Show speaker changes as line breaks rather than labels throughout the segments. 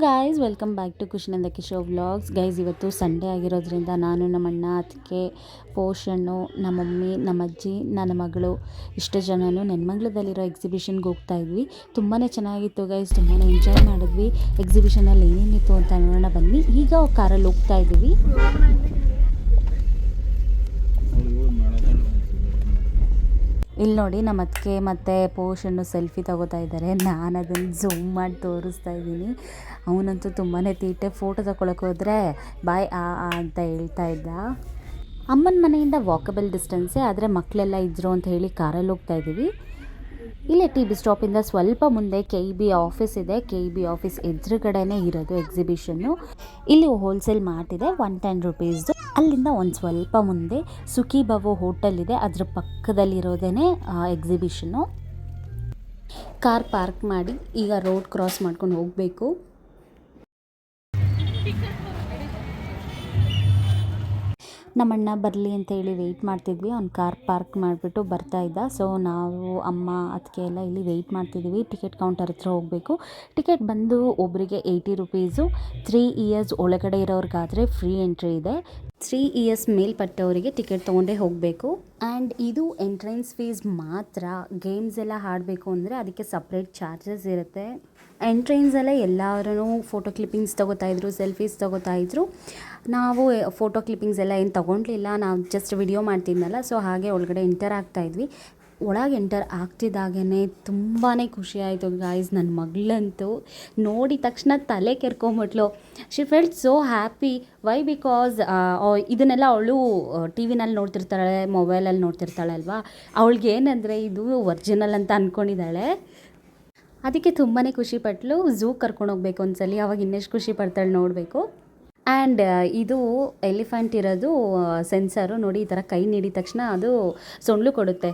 Guys welcome back to Khushinanda Kishor vlogs guys ಇವತ್ತು Sunday ಆಗಿರೋದ್ರಿಂದ ನಾನು ನಮ್ಮ ಅಣ್ಣ ಅದಕ್ಕೆ ಪೋಷಣ್ಣು, ನಮ್ಮ ಮಮ್ಮಿ, ನಮ್ಮ ಅಜ್ಜಿ, ನನ್ನ ಮಗಳು, ಇಷ್ಟು ಜನನು ನೆನ್ಮಂಗ್ಲದಲ್ಲಿರೋ ಎಕ್ಸಿಬಿಷನ್ಗೆ ಹೋಗ್ತಾ ಇದ್ವಿ. ತುಂಬಾ ಚೆನ್ನಾಗಿತ್ತು ಗೈಸ್ ತುಂಬಾ ಎಂಜಾಯ್ ಮಾಡಿದ್ವಿ. ಎಕ್ಸಿಬಿಷನಲ್ಲಿ ಏನೇನಿತ್ತು ಅಂತ ನೋಡೋಣ ಬನ್ನಿ. ಈಗ ಕಾರಲ್ಲಿ ಹೋಗ್ತಾ ಇದ್ದೀವಿ. ಇಲ್ಲಿ ನೋಡಿ ನಮ್ಮ ಅತ್ತಿಗೆ ಮತ್ತು ಪೋಷನ್ನು ಸೆಲ್ಫಿ ತಗೋತಾ ಇದ್ದಾರೆ ನಾನು ಅದನ್ನು ಝೂಮ್ ಮಾಡಿ ತೋರಿಸ್ತಾ ಇದ್ದೀನಿ. ಅವನಂತೂ ತುಂಬಾ ತೀಟೆ ಫೋಟೋ ತಗೊಳಕ್ಕೆ ಹೋದರೆ ಬಾಯ್ ಆ ಆ ಅಂತ ಹೇಳ್ತಾ ಇದ್ದ. ಅಮ್ಮನ ಮನೆಯಿಂದ ವಾಕಬಲ್ ಡಿಸ್ಟೆನ್ಸೇ ಆದರೆ ಮಕ್ಕಳೆಲ್ಲ ಇದ್ದರು ಅಂತ ಹೇಳಿ ಕಾರಲ್ಲಿ ಹೋಗ್ತಾ ಇದ್ದೀವಿ. ಇಲ್ಲೇ ಟಿ ಬಿ ಸ್ಟಾಪಿಂದ ಸ್ವಲ್ಪ ಮುಂದೆ ಕೆ ಇ ಬಿ ಆಫೀಸ್ ಇದೆ. ಕೆ ಇ ಬಿ ಆಫೀಸ್ ಎದುರುಗಡೆನೇ ಇರೋದು ಎಕ್ಸಿಬಿಷನ್ನು ಇಲ್ಲಿ ಹೋಲ್ಸೇಲ್ ಮಾರ್ಟ್ ಇದೆ. ಒನ್ ಟೆನ್ ರುಪೀಸ್ದು ಅಲ್ಲಿಂದ ಒಂದು ಸ್ವಲ್ಪ ಮುಂದೆ ಸುಖಿ ಭವೋ ಹೋಟೆಲ್ ಇದೆ. ಅದರ ಪಕ್ಕದಲ್ಲಿರೋದೇ ಎಕ್ಸಿಬಿಷನು ಕಾರ್ ಪಾರ್ಕ್ ಮಾಡಿ ಈಗ ರೋಡ್ ಕ್ರಾಸ್ ಮಾಡ್ಕೊಂಡು ಹೋಗಬೇಕು. ನಮ್ಮಣ್ಣ ಬರಲಿ ಅಂತ ಹೇಳಿ ವೆಯ್ಟ್ ಮಾಡ್ತಿದ್ವಿ. ಅವ್ನು ಕಾರ್ ಪಾರ್ಕ್ ಮಾಡಿಬಿಟ್ಟು ಬರ್ತಾ ಇದ್ದ. ಸೊ ನಾವು, ಅಮ್ಮ ಅದಕ್ಕೆ ಎಲ್ಲ ಇಲ್ಲಿ ವೆಯ್ಟ್ ಮಾಡ್ತಿದ್ವಿ. ಟಿಕೆಟ್ ಕೌಂಟರ್ ಹತ್ರ ಹೋಗಬೇಕು. ಟಿಕೆಟ್ ಬಂದು ಒಬ್ಬರಿಗೆ ಏಯ್ಟಿ ರುಪೀಸು ತ್ರೀ ಇಯರ್ಸ್ ಒಳಗಡೆ ಇರೋರಿಗಾದರೆ ಫ್ರೀ ಎಂಟ್ರಿ ಇದೆ. ತ್ರೀ ಇಯರ್ಸ್ ಮೇಲ್ಪಟ್ಟವರಿಗೆ ಟಿಕೆಟ್ ತೊಗೊಂಡೇ ಹೋಗಬೇಕು. ಆ್ಯಂಡ್ ಇದು ಎಂಟ್ರೆನ್ಸ್ ಫೀಸ್ ಮಾತ್ರ. ಗೇಮ್ಸ್ ಎಲ್ಲ ಆಡಬೇಕು ಅಂದರೆ ಅದಕ್ಕೆ ಸಪ್ರೇಟ್ ಚಾರ್ಜಸ್ ಇರುತ್ತೆ. ಎಂಟ್ರೆನ್ಸಲ್ಲೇ ಎಲ್ಲರೂ ಫೋಟೋ ಕ್ಲಿಪ್ಪಿಂಗ್ಸ್ ತೊಗೋತಾಯಿದ್ರು ಸೆಲ್ಫೀಸ್ ತೊಗೋತಾ ಇದ್ರು. ನಾವು ಫೋಟೋ ಕ್ಲಿಪ್ಪಿಂಗ್ಸ್ ಎಲ್ಲ ಏನು ತೊಗೊಂಡ್ಲಿಲ್ಲ. ನಾವು ಜಸ್ಟ್ ವಿಡಿಯೋ ಮಾಡ್ತಿದ್ನಲ್ಲ ಸೊ ಹಾಗೆ ಒಳಗಡೆ ಎಂಟರ್ ಆಗ್ತಾ ಇದ್ವಿ. ಒಳಗೆ ಎಂಟರ್ ಆಗ್ತಿದ್ದಾಗೇ ತುಂಬಾ ಖುಷಿ ಆಯಿತು ಗಾಯ್ಸ್ ನನ್ನ ಮಗಳಂತೂ. ನೋಡಿದ ತಕ್ಷಣ ತಲೆ ಕೆರ್ಕೊಂಬಿಟ್ಲು. She felt so happy why because ಇದನ್ನೆಲ್ಲ ಅವಳು ಟಿ ವಿನಲ್ಲಿ ನೋಡ್ತಿರ್ತಾಳೆ ಮೊಬೈಲಲ್ಲಿ ನೋಡ್ತಿರ್ತಾಳೆ ಅಲ್ವಾ? ಅವಳಿಗೆ ಏನಂದರೆ ಇದು ಒರ್ಜಿನಲ್ ಅಂತ ಅಂದ್ಕೊಂಡಿದ್ದಾಳೆ ಅದಕ್ಕೆ ತುಂಬಾ ಖುಷಿಪಟ್ಲು ಝೂ ಕರ್ಕೊಂಡು ಹೋಗ್ಬೇಕು ಒಂದ್ಸಲಿ. ಅವಾಗ ಇನ್ನೆಷ್ಟು ಖುಷಿ ಪಡ್ತಾಳೆ ನೋಡಬೇಕು. ಆ್ಯಂಡ್ ಇದು ಎಲಿಫೆಂಟ್ ಇರೋದು ಸೆನ್ಸರು. ನೋಡಿ, ಈ ಥರ ಕೈ ನೀಡಿದ ತಕ್ಷಣ ಅದು ಸೊಂಡ್ಲು ಕೊಡುತ್ತೆ.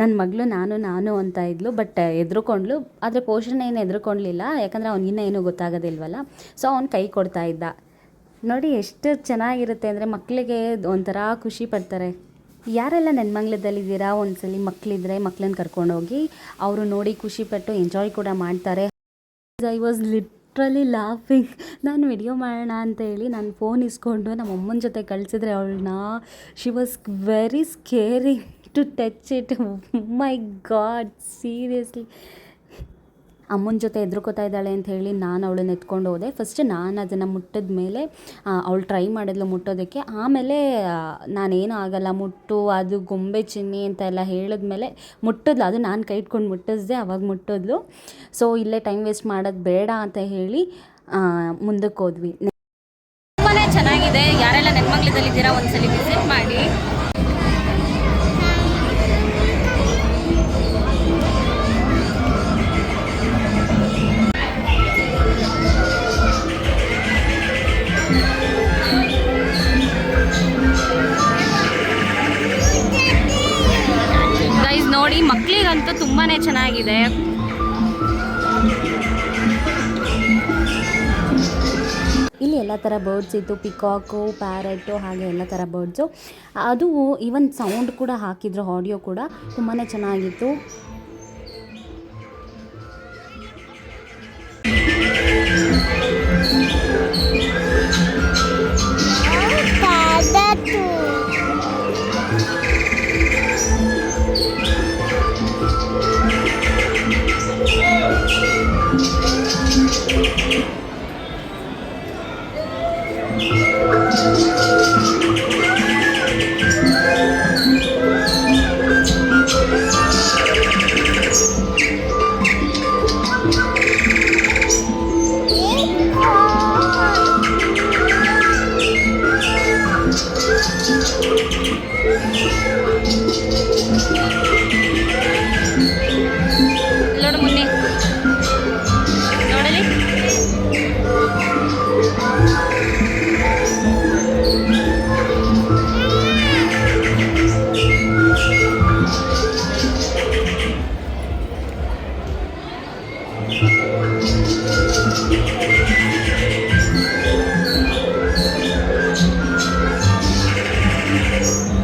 ನನ್ನ ಮಗಳು, ನಾನು ನಾನು ಅಂತ ಇದ್ಲು, ಬಟ್ ಎದ್ರುಕೊಂಡ್ಲು. ಆದರೆ ಪೋಷಣೆ ಏನು ಎದ್ರುಕೊಂಡ್ಲಿಲ್ಲ. ಯಾಕಂದರೆ ಅವ್ನಿಗಿನ್ನ ಏನೂ ಗೊತ್ತಾಗೋದಿಲ್ವಲ್ಲ. ಸೊ ಅವ್ನು ಕೈ ಕೊಡ್ತಾ ಇದ್ದ. ನೋಡಿ, ಎಷ್ಟು ಚೆನ್ನಾಗಿರುತ್ತೆ ಅಂದರೆ ಮಕ್ಕಳಿಗೆ ಒಂಥರ ಖುಷಿ ಪಡ್ತಾರೆ. ಯಾರೆಲ್ಲ ನೆನ್ಮಂಗ್ಲದಲ್ಲಿದ್ದೀರಾ ಒಂದ್ಸಲಿ ಮಕ್ಕಳಿದ್ರೆ ಮಕ್ಕಳನ್ನ ಕರ್ಕೊಂಡೋಗಿ, ಅವರು ನೋಡಿ ಖುಷಿಪಟ್ಟು ಎಂಜಾಯ್ ಕೂಡ ಮಾಡ್ತಾರೆ. ಐ ವಾಸ್ ಲಿಟ್ರಲಿ ಲಾಫಿಂಗ್ ನಾನು ವಿಡಿಯೋ ಮಾಡೋಣ ಅಂತ ಹೇಳಿ ನಾನು ಫೋನ್ ಇಸ್ಕೊಂಡು ನಮ್ಮ ಅಮ್ಮನ ಜೊತೆ ಕಳಿಸಿದ್ರೆ ಅವಳನ್ನ she was very scary to touch it my god seriously ಅಮ್ಮನ ಜೊತೆ ಎದುರ್ಕೋತಾ ಇದ್ದಾಳೆ ಅಂತ ಹೇಳಿ ನಾನು ಅವಳನ್ನ ಎತ್ಕೊಂಡು ಹೋದೆ. ಫಸ್ಟ್ ನಾನು ಅದನ್ನು ಮುಟ್ಟಿದ ಮೇಲೆ ಅವಳು ಟ್ರೈ ಮಾಡಿದ್ಲು ಮುಟ್ಟೋದಕ್ಕೆ. ಆಮೇಲೆ ನಾನೇನು ಆಗಲ್ಲ, ಮುಟ್ಟು, ಅದು ಗೊಂಬೆ ಚಿನ್ನಿ ಅಂತ ಎಲ್ಲ ಹೇಳಿದ್ಮೇಲೆ ಮುಟ್ಟಿದ್ಲು. ಅದು ನಾನು ಕೈ ಇಟ್ಕೊಂಡು ಮುಟ್ಟಿಸ್ದೆ, ಅವಾಗ ಮುಟ್ಟಿದ್ಲು. ಸೊ ಇಲ್ಲೇ ಟೈಮ್ ವೇಸ್ಟ್ ಮಾಡೋದು ಬೇಡ ಅಂತ ಹೇಳಿ ಮುಂದಕ್ಕೆ ಹೋದ್ವಿ.
ತುಂಬಾ ಚೆನ್ನಾಗಿದೆ. ಯಾರೆಲ್ಲ ನೆನ್ಮಂಗ್ಲದಲ್ಲಿದ್ದೀರಾ, ಒಂದ್ಸಲಿ ವಿಸಿಟ್ ಮಾಡಿ. ಮಕ್ಕಳಿಗಂತೂ ತುಂಬಾ ಚೆನ್ನಾಗಿದೆ.
ಇಲ್ಲಿ ಎಲ್ಲ ಥರ ಬರ್ಡ್ಸ್ ಇತ್ತು ಪಿಕಾಕು ಪ್ಯಾರೆಟು ಹಾಗೆ ಎಲ್ಲ ಥರ ಬರ್ಡ್ಸು ಅದು ಈವನ್ ಸೌಂಡ್ ಕೂಡ ಹಾಕಿದ್ರು ಆಡಿಯೋ ಕೂಡ ತುಂಬಾ ಚೆನ್ನಾಗಿತ್ತು.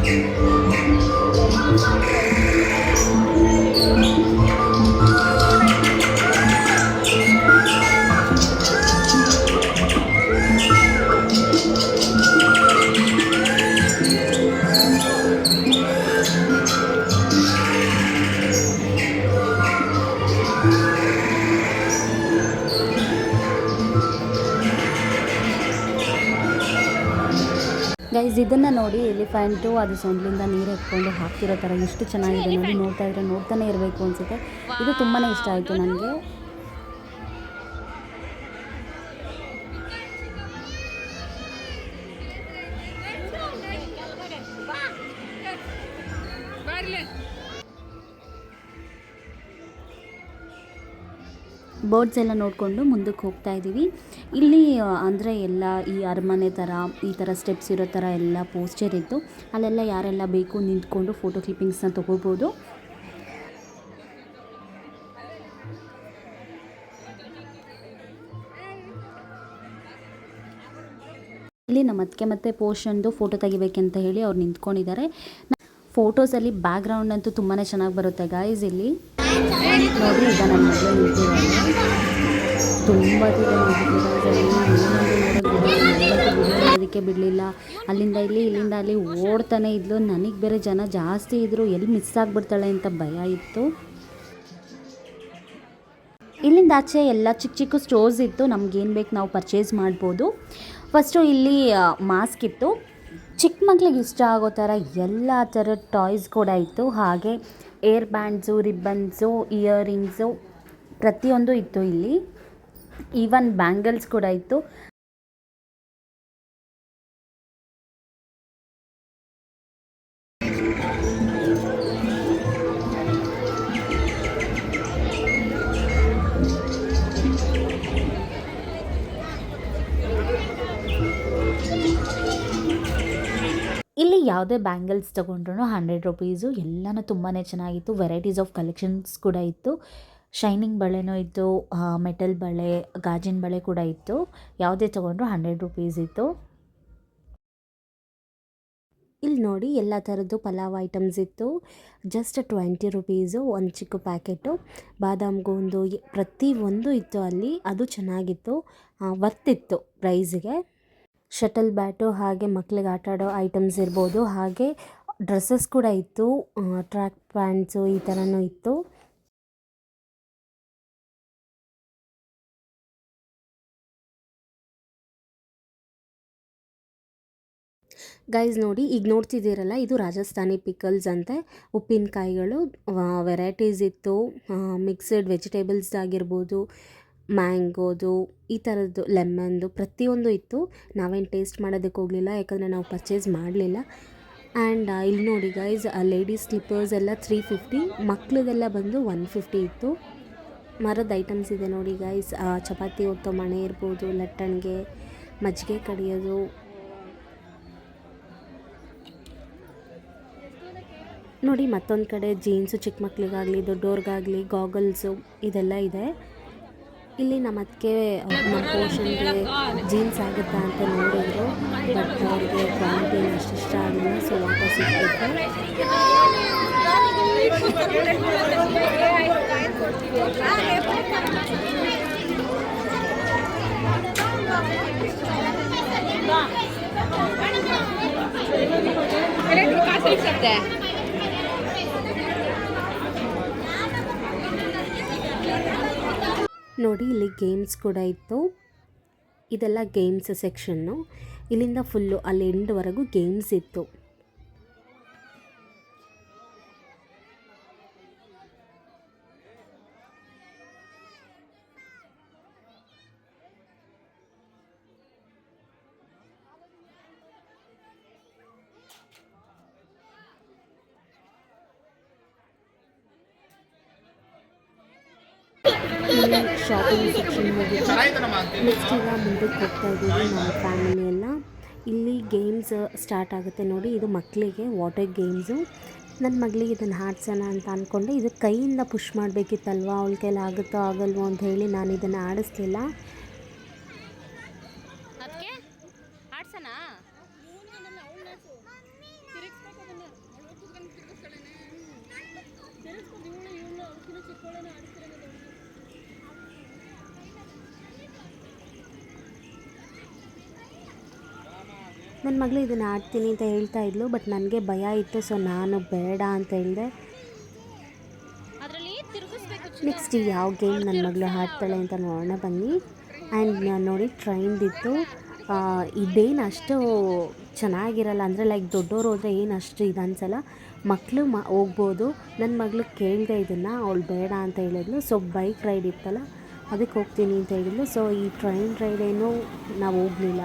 Thank you. ಎಲಿಫೆಂಟು ಅದು ಸೊಂಡ್ಲಿಂದ ನೀರು ಎತ್ಕೊಂಡು ಹಾಕ್ತಿರೋ ಥರ ಎಷ್ಟು ಚೆನ್ನಾಗಿದೆ ನೋಡಿ, ನೋಡ್ತಾ ಇದ್ರೆ ನೋಡ್ತಾನೆ ಇರಬೇಕು ಅನಿಸುತ್ತೆ. ಇದು ತುಂಬಾ ಇಷ್ಟ ಆಯಿತು ನನಗೆ. ಬೋರ್ಡ್ಸ್ ಎಲ್ಲ ನೋಡಿಕೊಂಡು ಮುಂದಕ್ಕೆ ಹೋಗ್ತಾ ಇದ್ದೀವಿ. ಇಲ್ಲಿ ಅಂದರೆ ಎಲ್ಲ ಈ ಅರಮನೆ ಥರ, ಈ ಥರ ಸ್ಟೆಪ್ಸ್ ಇರೋ ಥರ ಎಲ್ಲ ಪೋಸ್ಟರ್ ಇತ್ತು. ಅಲ್ಲೆಲ್ಲ ಯಾರೆಲ್ಲ ಬೇಕು ನಿಂತ್ಕೊಂಡು ಫೋಟೋ ಕ್ಲಿಪ್ಪಿಂಗ್ಸ್ನ ತೊಗೋಬೋದು. ಇಲ್ಲಿ ನಮ್ಮ ಅದಕ್ಕೆ ಮತ್ತೆ ಪೋರ್ಷನ್ದು ಫೋಟೋ ತೆಗಿಬೇಕಂತ ಹೇಳಿ ಅವ್ರು ನಿಂತ್ಕೊಂಡಿದ್ದಾರೆ. ಫೋಟೋಸಲ್ಲಿ ಬ್ಯಾಕ್ಗ್ರೌಂಡ್ ಅಂತೂ ತುಂಬಾ ಚೆನ್ನಾಗಿ ಬರುತ್ತೆ ಗಾಯ್ಸ್ ಇಲ್ಲಿ. ನೋಡಿ ಈಗ ತುಂಬ ಅದಕ್ಕೆ ಬಿಡಲಿಲ್ಲ. ಅಲ್ಲಿಂದ ಇಲ್ಲಿ, ಇಲ್ಲಿಂದ ಅಲ್ಲಿ ಓಡ್ತಾನೆ ಇದ್ಲು. ನನಗೆ ಬೇರೆ ಜನ ಜಾಸ್ತಿ ಇದ್ದರು ಎಲ್ಲಿ ಮಿಸ್ ಆಗಿಬಿಡ್ತಾಳೆ ಅಂತ ಭಯ ಇತ್ತು. ಇಲ್ಲಿಂದ ಆಚೆ ಎಲ್ಲ ಚಿಕ್ಕ ಚಿಕ್ಕ ಸ್ಟೋರ್ಸ್ ಇತ್ತು. ನಮ್ಗೇನು ಬೇಕು ನಾವು ಪರ್ಚೇಸ್ ಮಾಡ್ಬೋದು. ಫಸ್ಟು ಇಲ್ಲಿ ಮಾಸ್ಕ್ ಇತ್ತು. ಚಿಕ್ಕ ಮಕ್ಳಿಗೆ ಇಷ್ಟ ಆಗೋ ಥರ ಎಲ್ಲ ಥರದ ಟಾಯ್ಸ್ ಕೂಡ ಇತ್ತು. ಹಾಗೆ ಏರ್ ಬ್ಯಾಂಡ್ಸು ರಿಬ್ಬನ್ಸು ಇಯರಿಂಗ್ಸು ಪ್ರತಿಯೊಂದು ಇತ್ತು ಇಲ್ಲಿ. ಈವನ್ ಬ್ಯಾಂಗಲ್ಸ್ ಕೂಡ ಇತ್ತು. ಯಾವುದೇ ಬ್ಯಾಂಗಲ್ಸ್ ತೊಗೊಂಡ್ರು ಹಂಡ್ರೆಡ್ ರುಪೀಸು. ಎಲ್ಲನೂ ತುಂಬಾ ಚೆನ್ನಾಗಿತ್ತು. ವೆರೈಟೀಸ್ ಆಫ್ ಕಲೆಕ್ಷನ್ಸ್ ಕೂಡ ಇತ್ತು. ಶೈನಿಂಗ್ ಬಳೆನೂ ಇತ್ತು ಮೆಟಲ್ ಬಳೆ, ಗಾಜಿನ ಬಳೆ ಕೂಡ ಇತ್ತು. ಯಾವುದೇ ತೊಗೊಂಡ್ರು ಹಂಡ್ರೆಡ್ ರುಪೀಸ್ ಇತ್ತು. ಇಲ್ಲಿ ನೋಡಿ ಎಲ್ಲ ಥರದ್ದು ಪಲಾವ್ ಐಟಮ್ಸ್ ಇತ್ತು. ಜಸ್ಟ್ ಟ್ವೆಂಟಿ ರುಪೀಸು ಒಂದು ಚಿಕ್ಕ ಪ್ಯಾಕೆಟು ಬಾದಾಮ್ ಒಂದು ಪ್ರತಿ ಒಂದು ಇತ್ತು ಅಲ್ಲಿ. ಅದು ಚೆನ್ನಾಗಿತ್ತು. ವರ್ತಿತ್ತು ಪ್ರೈಸಿಗೆ ಶಟಲ್ ಬ್ಯಾಟು, ಹಾಗೆ ಮಕ್ಳಿಗೆ ಆಟ ಆಡೋ ಐಟಮ್ಸ್ ಇರ್ಬೋದು. ಹಾಗೆ ಡ್ರೆಸ್ಸಸ್ ಕೂಡ ಇತ್ತು. ಟ್ರ್ಯಾಕ್ ಪ್ಯಾಂಟ್ಸು ಈ ಥರನೂ ಇತ್ತು. ಗೈಸ್ ನೋಡಿ, ಈಗ ನೋಡ್ತಿದ್ದೀರಲ್ಲ, ಇದು ರಾಜಸ್ಥಾನಿ ಪಿಕಲ್ಸ್ ಅಂತೆ. ಉಪ್ಪಿನಕಾಯಿಗಳು ವೆರೈಟೀಸ್ ಇತ್ತು. ಮಿಕ್ಸಡ್ ವೆಜಿಟೇಬಲ್ಸ್ ಆಗಿರ್ಬೋದು. ಮ್ಯಾಂಗೋದು ಈ ಥರದ್ದು ಲೆಮನ್ದು ಪ್ರತಿಯೊಂದು ಇತ್ತು. ನಾವೇನು ಟೇಸ್ಟ್ ಮಾಡೋದಕ್ಕೆ ಹೋಗಲಿಲ್ಲ, ಯಾಕಂದರೆ ನಾವು ಪರ್ಚೇಸ್ ಮಾಡಲಿಲ್ಲ. ಆ್ಯಂಡ್ ಇಲ್ಲಿ ನೋಡಿ ಗೈಸ್ ಲೇಡೀಸ್ ಸ್ಲಿಪ್ಪರ್ಸ್ ಎಲ್ಲ ತ್ರೀ ಫಿಫ್ಟಿ ಮಕ್ಳದೆಲ್ಲ ಬಂದು ಒನ್ ಫಿಫ್ಟಿ ಇತ್ತು. ಮರದ ಐಟಮ್ಸ್ ಇದೆ ನೋಡಿ ಗೈಸ್ ಚಪಾತಿ ಒತ್ತೋ ಮಣೆ ಇರ್ಬೋದು, ಲಟ್ಟಣಿಗೆ, ಮಜ್ಜಿಗೆ ಕಡಿಯೋದು. ನೋಡಿ ಮತ್ತೊಂದು ಕಡೆ ಜೀನ್ಸು ಚಿಕ್ಕ ಮಕ್ಕಳಿಗಾಗಲಿ ದೊಡ್ಡವ್ರಿಗಾಗಲಿ ಗಾಗಲ್ಸು ಇದೆಲ್ಲ ಇದೆ. ಇಲ್ಲಿ ನಮ್ಮ ಅದಕ್ಕೆ ನಮ್ಮ ಪೋರ್ಷನ್ಗೆ ಜೀನ್ಸ್ ಆಗುತ್ತಾ ಅಂತ ನೋಡಿದ್ರು. ಬಟ್ ಅವ್ರಿಗೆ ಕ್ವಾಲಿಟಿ ಅಷ್ಟು ಇಷ್ಟ ಆಗಿಲ್ಲ ಸೊ ವಾಪಸ್ ಇಟ್ಬಿಟ್ಟು ನೋಡಿ ಇಲ್ಲಿ ಗೇಮ್ಸ್ ಕೂಡ ಇತ್ತು. ಇದೆಲ್ಲ ಗೇಮ್ಸ್ ಸೆಕ್ಷನ್ನು ಇಲ್ಲಿಂದ ಫುಲ್ಲು ಅಲ್ಲಿ ಎಂಡ್ವರೆಗೂ ಗೇಮ್ಸ್ ಇತ್ತು. ಶಾಪಿಂಗ್ ಸೆಕ್ಷನ್ ಹೋಗಿತ್ತು ನೆಕ್ಸ್ಟ್ ಈಗ ಮುಂದಕ್ಕೆ ಹೋಗ್ತಾ ಇದ್ದೀವಿ ನಮ್ಮ ಫ್ಯಾಮಿಲಿ ಎಲ್ಲ. ಇಲ್ಲಿ ಗೇಮ್ಸ್ ಸ್ಟಾರ್ಟ್ ಆಗುತ್ತೆ ನೋಡಿ. ಇದು ಮಕ್ಕಳಿಗೆ ವಾಟರ್ ಗೇಮ್ಸು ನನ್ನ ಮಗಳಿಗೆ ಇದನ್ನು ಆಡ್ಸೋಣ ಅಂತ ಅಂದ್ಕೊಂಡೆ ಇದು ಕೈಯಿಂದ ಪುಷ್ ಮಾಡಬೇಕಿತ್ತಲ್ವ? ಅವಳ ಕೈಲಿ ಆಗುತ್ತೋ ಆಗಲ್ವೋ ಅಂತ ಹೇಳಿ ನಾನು ಇದನ್ನು ಆಡಿಸ್ಲಿಲ್ಲ.
ಅದಕ್ಕೆ?
ನನ್ನ ಮಗಳು ಇದನ್ನು ಆಡ್ತೀನಿ ಅಂತ ಹೇಳ್ತಾ ಇದ್ಲು ಬಟ್ ನನಗೆ ಭಯ ಇತ್ತು ಸೊ ನಾನು ಬೇಡ ಅಂತ ಹೇಳಿದೆ. ನೆಕ್ಸ್ಟ್ ಯಾವ ಗೇಮ್ ನನ್ನ ಮಗಳು ಆಡ್ತಾಳೆ ಅಂತ ನೋಡೋಣ ಬನ್ನಿ. ಆ್ಯಂಡ್ ನೋಡಿ ಟ್ರೈನ್ದಿತ್ತು
ಇದೇನು ಅಷ್ಟು ಚೆನ್ನಾಗಿರಲ್ಲ ಅಂದರೆ ಲೈಕ್ ದೊಡ್ಡೋರು ಹೋದರೆ ಏನು ಅಷ್ಟು ಇದು ಅನ್ಸಲ್ಲ. ಮಕ್ಕಳು ಮ ಹೋಗ್ಬೋದು. ನನ್ನ ಮಗಳು ಕೇಳಿದೆ ಇದನ್ನು ಅವಳು ಬೇಡ ಅಂತ ಹೇಳಿದ್ಲು. ಸೊ ಬೈಕ್ ರೈಡ್ ಇತ್ತಲ್ಲ ಅದಕ್ಕೆ ಹೋಗ್ತೀನಿ ಅಂತ ಹೇಳಿದ್ಲು. ಸೊ ಈ ಟ್ರೈನ್ ರೈಡ್ ಏನೂ ನಾವು ಹೋಗಲಿಲ್ಲ.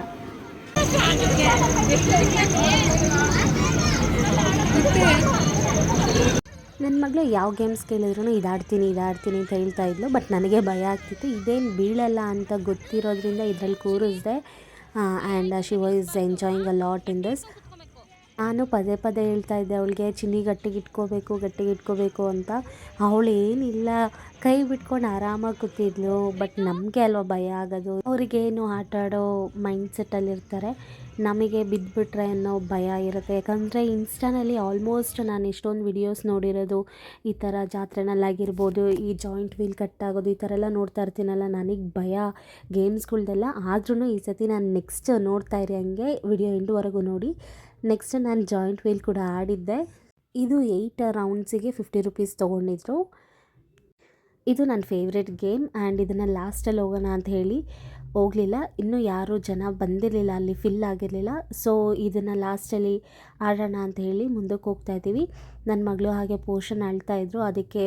ನನ್ನ ಮಗಳು ಯಾವ ಗೇಮ್ಸ್ ಕೇಳಿದ್ರು ಇದಾಡ್ತೀನಿ ಇದಾಡ್ತೀನಿ ಅಂತ ಹೇಳ್ತಾ ಇದ್ಲು. ಬಟ್ ನನಗೆ ಭಯ ಆಗ್ತಿತ್ತು. ಇದೇನು ಬೀಳಲ್ಲ ಅಂತ ಗೊತ್ತಿರೋದ್ರಿಂದ ಇದರಲ್ಲಿ ಕೂರಿಸ್ದೆ and she was enjoying a lot in this ನಾನು ಪದೇ ಪದೇ ಹೇಳ್ತಾ ಇದ್ದೆ, ಅವಳಿಗೆ ಚಿನ್ನಿ ಗಟ್ಟಿಗೆ ಇಟ್ಕೋಬೇಕು ಗಟ್ಟಿಗೆ ಇಟ್ಕೋಬೇಕು ಅಂತ. ಅವಳು ಏನಿಲ್ಲ ಕೈ ಬಿಟ್ಕೊಂಡು ಆರಾಮಾಗಿ ಕೂತಿದ್ಲು, ಬಟ್ ನಮಗೆ ಅಲ್ವಾ ಭಯ ಆಗೋದು? ಅವರಿಗೇನು ಆಟ ಆಡೋ ಮೈಂಡ್ ಸೆಟ್ಟಲ್ಲಿ ಇರ್ತಾರೆ. ನಮಗೆ ಬಿದ್ದುಬಿಟ್ರೆ ಅನ್ನೋ ಭಯ ಇರುತ್ತೆ. ಯಾಕಂದರೆ ಇನ್ಸ್ಟಾನಲ್ಲಿ ಆಲ್ಮೋಸ್ಟ್ ನಾನು ಎಷ್ಟೊಂದು ವಿಡಿಯೋಸ್ ನೋಡಿರೋದು, ಈ ಥರ ಜಾತ್ರೆನಲ್ಲಾಗಿರ್ಬೋದು, ಈ ಜಾಯಿಂಟ್ ವೀಲ್ ಆಗೋದು, ಈ ಥರ ಎಲ್ಲ ನೋಡ್ತಾ ಇರ್ತೀನಲ್ಲ, ನನಗೆ ಭಯ. ಗೇಮ್ಸ್ಗಳ್ದೆಲ್ಲ ಆದ್ರೂ ಈ ಸತಿ ನಾನು ನೆಕ್ಸ್ಟ್ ನೋಡ್ತಾ ಇರೋ ಹಂಗೆ ವಿಡಿಯೋ ಎಂಡುವರೆಗೂ ನೋಡಿ. ನೆಕ್ಸ್ಟ್ ನಾನು ಜಾಯಿಂಟ್ ವೀಲ್ ಕೂಡ ಆಡಿದ್ದೆ. ಇದು ಏಯ್ಟ್ ರೌಂಡ್ಸಿಗೆ ಫಿಫ್ಟಿ ರುಪೀಸ್ ತೊಗೊಂಡಿದ್ರು. ಇದು ನನ್ನ ಫೇವ್ರೆಟ್ ಗೇಮ್ ಆ್ಯಂಡ್ ಇದನ್ನು ಲಾಸ್ಟಲ್ಲಿ ಹೋಗೋಣ ಅಂತ ಹೇಳಿ ಹೋಗಲಿಲ್ಲ. ಇನ್ನೂ ಯಾರೂ ಜನ ಬಂದಿರಲಿಲ್ಲ, ಅಲ್ಲಿ ಫಿಲ್ ಆಗಿರಲಿಲ್ಲ. ಸೊ ಇದನ್ನು ಲಾಸ್ಟಲ್ಲಿ ಆಡೋಣ ಅಂತ ಹೇಳಿ ಮುಂದಕ್ಕೆ ಹೋಗ್ತಾ ಇದ್ದೀವಿ. ನನ್ನ ಮಗಳು ಹಾಗೆ ಪೋರ್ಷನ್ ಆಳ್ತಾ ಇದ್ರು. ಅದಕ್ಕೆ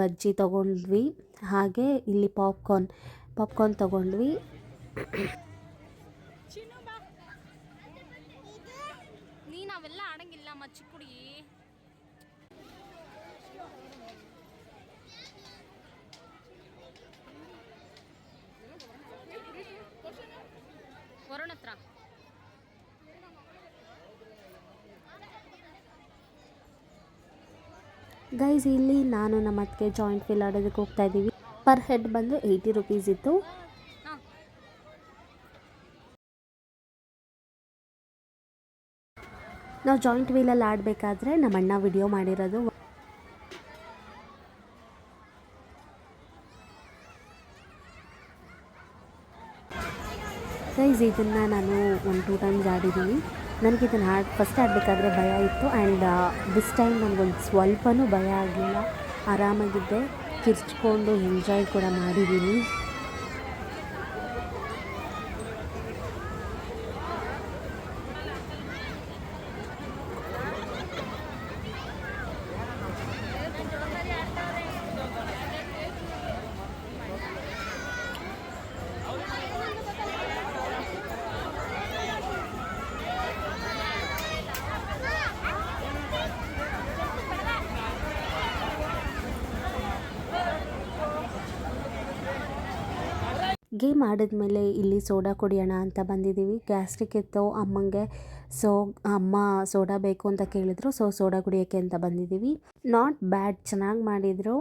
ಬಜ್ಜಿ ತೊಗೊಂಡ್ವಿ. ಹಾಗೆ ಇಲ್ಲಿ ಪಾಪ್ಕಾರ್ನ್ ಪಾಪ್ಕಾರ್ನ್ ತೊಗೊಂಡ್ವಿ
ನೀನು ಅವೆಲ್ಲ ಆಡಂಗಿಲ್ಲ ಮಚ್ಚಿ ಕುಡಿ ವರುಣ್ ಹತ್ರ
ಗೈಸ್ ಇಲ್ಲಿ ನಾನು ನಮ್ಮ ಜಾಯಿಂಟ್ ವೀಲ್ ಆಡೋದಕ್ಕೆ ಹೋಗ್ತಾ ಇದ್ದೀವಿ. ಪರ್ ಹೆಡ್ ಬಂದು ಏಯ್ಟಿ ರುಪೀಸ್ ಇತ್ತು. ನಾವು ಜಾಯಿಂಟ್ ವೀಲಲ್ಲಿ ಆಡಬೇಕಾದ್ರೆ ನಮ್ಮ ಅಣ್ಣ ವಿಡಿಯೋ ಮಾಡಿರೋದು. ಗೈಸ್ ಇದನ್ನು ನಾನು ಒನ್ ಟೂ ಟೈಮ್ಸ್ ಆಡಿದ್ದೀನಿ. ನನಗೆ ಇದನ್ನು ಹಾಡ್ ಫಸ್ಟ್ ಆಡಬೇಕಾದ್ರೆ ಭಯ ಇತ್ತು ಆ್ಯಂಡ್ ದಿಸ್ ಟೈಮ್ ನನಗೊಂದು ಸ್ವಲ್ಪನೂ ಭಯ ಆಗಲಿಲ್ಲ. ಆರಾಮಾಗಿದ್ದೆ, ಕಿರ್ಚ್ಕೊಂಡು ಎಂಜಾಯ್ ಕೂಡ ಮಾಡಿದ್ದೀನಿ ಗೇಮ್ ಆಡಿದ್ಮೇಲೆ ಇಲ್ಲಿ ಸೋಡಾ ಕುಡಿಯೋಣ ಅಂತ ಬಂದಿದ್ದೀವಿ. ಗ್ಯಾಸ್ಟ್ರಿಕ್ ಇತ್ತು ಅಮ್ಮಂಗೆ. ಸೊ, ಅಮ್ಮ ಸೋಡಾ ಬೇಕು ಅಂತ ಕೇಳಿದ್ರು. ಸೊ, ಸೋಡಾ ಕುಡಿಯೋಕ್ಕೆ ಅಂತ ಬಂದಿದ್ದೀವಿ. Not bad. ಚೆನ್ನಾಗಿ ಮಾಡಿದರು.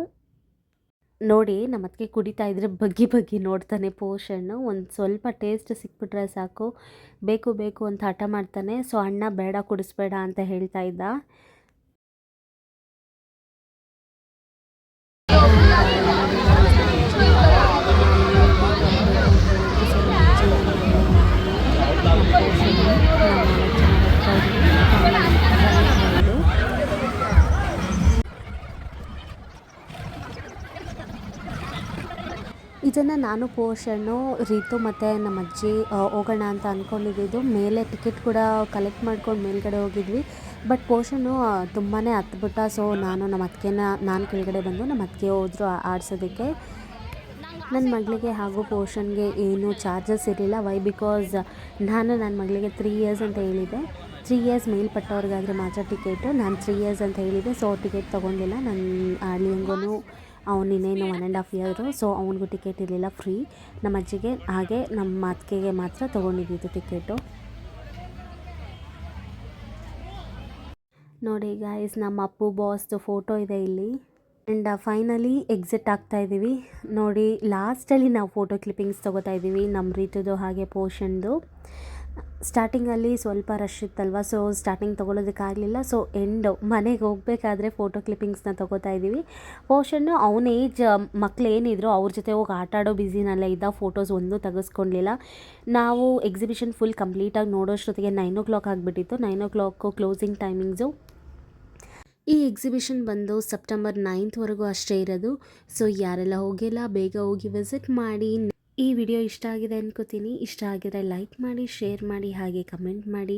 ನೋಡಿ ನಮ್ಮ ಅದಕ್ಕೆ ಕುಡಿತಾ ಇದ್ರೆ ಬಗ್ಗಿ ಬಗ್ಗಿ ನೋಡ್ತಾನೆ ಪೋಷನ್ನು ಒಂದು ಸ್ವಲ್ಪ ಟೇಸ್ಟ್ ಸಿಕ್ಬಿಟ್ರೆ ಸಾಕು. ಬೇಕು ಬೇಕು ಅಂತ ಹಠ ಮಾಡ್ತಾನೆ. ಸೊ, ಅಣ್ಣ ಬೇಡ, ಕುಡಿಸ್ಬೇಡ ಅಂತ ಹೇಳ್ತಾ ಇದ್ದ. ಇದನ್ನು ನಾನು ಪೋರ್ಷನ್ನು ರೀತು ಮತ್ತು ನಮ್ಮ ಅಜ್ಜಿ ಹೋಗೋಣ ಅಂತ ಅಂದ್ಕೊಂಡಿದ್ದು ಮೇಲೆ ಟಿಕೆಟ್ ಕೂಡ ಕಲೆಕ್ಟ್ ಮಾಡ್ಕೊಂಡು ಮೇಲ್ಗಡೆ ಹೋಗಿದ್ವಿ. ಬಟ್ ಪೋರ್ಷನ್ನು ತುಂಬಾ ಹತ್ಬಿಟ್ಟ ಸೊ ನಾನು ನಮ್ಮ ಅತ್ತಿಗೆನ, ನಾನು ಕೆಳಗಡೆ ಬಂದು ನಮ್ಮ ಅತ್ತಿಗೆ ಹೋದ್ರು ಆಡಿಸೋದಕ್ಕೆ ಆಡ್ಸೋದಕ್ಕೆ. ನನ್ನ ಮಗಳಿಗೆ ಹಾಗೂ ಪೋರ್ಷನ್ಗೆ ಏನು ಚಾರ್ಜಸ್ ಇರಲಿಲ್ಲ. ವೈ ಬಿಕಾಸ್ ನಾನು ನನ್ನ ಮಗಳಿಗೆ ತ್ರೀ ಇಯರ್ಸ್ ಅಂತ ಹೇಳಿದ್ದೆ. ತ್ರೀ ಇಯರ್ಸ್ ಮೇಲ್ಪಟ್ಟವ್ರಿಗಾದರೆ ಮಾತ್ರ ಟಿಕೆಟು ನಾನು ತ್ರೀ ಇಯರ್ಸ್ ಅಂತ ಹೇಳಿದ್ದೆ. ಸೊ ಟಿಕೆಟ್ ತೊಗೊಂಡಿಲ್ಲ. ನನ್ನ ಅಳಿಯಂಗೂ ಅವ್ನು ಇನ್ನೇನು one and half year so ಅವನಿಗೂ ಟಿಕೆಟ್ ಇರಲಿಲ್ಲ ಫ್ರೀ ನಮ್ಮ ಅಜ್ಜಿಗೆ ಹಾಗೆ ನಮ್ಮ ಅತ್ತಿಗೆಗೆ ಮಾತ್ರ ತೊಗೊಂಡಿದ್ದು ಟಿಕೆಟು ನೋಡಿ ಗಾಯ್ಸ್ ನಮ್ಮ ಅಪ್ಪು ಬಾಸ್ದು ಫೋಟೋ ಇದೆ ಇಲ್ಲಿ. ಆ್ಯಂಡ್ ಫೈನಲಿ ಎಕ್ಸಿಟ್ ಆಗ್ತಾ ಇದ್ದೀವಿ. ನೋಡಿ ಲಾಸ್ಟಲ್ಲಿ ನಾವು ಫೋಟೋ ಕ್ಲಿಪ್ಪಿಂಗ್ಸ್ ತೊಗೋತಾ ಇದ್ದೀವಿ ನಮ್ಮ ರೀತಿದು ಹಾಗೆ ಪೋರ್ಷನ್ದು ಸ್ಟಾರ್ಟಿಂಗಲ್ಲಿ ಸ್ವಲ್ಪ ರಶ್ ಇತ್ತಲ್ವ? ಸೊ ಸ್ಟಾರ್ಟಿಂಗ್ ತೊಗೊಳೋದಕ್ಕಾಗಲಿಲ್ಲ ಸೊ ಎಂಡ್ ಮನೆಗೆ ಹೋಗಬೇಕಾದ್ರೆ ಫೋಟೋ ಕ್ಲಿಪ್ಪಿಂಗ್ಸ್ನ ತೊಗೋತಾ ಇದ್ದೀವಿ ಪೋರ್ಷನ್ನು ಅವನ ಏಜ್ ಮಕ್ಳು ಏನಿದ್ರು ಅವ್ರ ಜೊತೆ ಹೋಗಿ ಆಟ ಆಡೋ ಬ್ಯುಸಿನಲ್ಲೇ ಇದ್ದ ಫೋಟೋಸ್ ಒಂದು ತೆಗೆಸ್ಕೊಳ್ಲಿಲ್ಲ ನಾವು ಎಕ್ಸಿಬಿಷನ್ ಫುಲ್ ಕಂಪ್ಲೀಟಾಗಿ ನೋಡೋಷ್ಟೊತ್ತಿಗೆ ನೈನ್ ಓ ಕ್ಲಾಕ್ ಆಗಿಬಿಟ್ಟಿತ್ತು. Nine o'clock closing timings ಈ ಎಕ್ಸಿಬಿಷನ್ ಬಂದು ಸೆಪ್ಟೆಂಬರ್ ನೈನ್ತ್ವರೆಗೂ ಅಷ್ಟೇ ಇರೋದು. ಸೊ ಯಾರೆಲ್ಲ ಹೋಗಿಲ್ಲ, ಬೇಗ ಹೋಗಿ ವಿಸಿಟ್ ಮಾಡಿ. ಈ ವಿಡಿಯೋ ಇಷ್ಟ ಆಗಿದೆ ಅನ್ಕೋತೀನಿ. ಇಷ್ಟ ಆಗಿದ್ರೆ ಲೈಕ್ ಮಾಡಿ ಶೇರ್ ಮಾಡಿ, ಹಾಗೆ ಕಮೆಂಟ್ ಮಾಡಿ.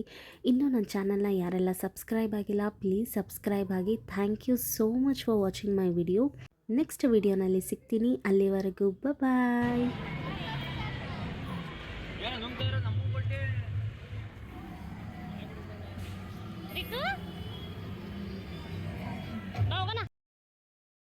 ಇನ್ನೂ ನನ್ನ ಚಾನಲ್ನ ಯಾರೆಲ್ಲ ಸಬ್ಸ್ಕ್ರೈಬ್ ಆಗಿಲ್ಲ ಪ್ಲೀಸ್ ಸಬ್ಸ್ಕ್ರೈಬ್ ಆಗಿ. Thank you so much for watching my video next ವಿಡಿಯೋನಲ್ಲಿ ಸಿಗ್ತೀನಿ. ಅಲ್ಲಿವರೆಗೂ ಬಾಯ್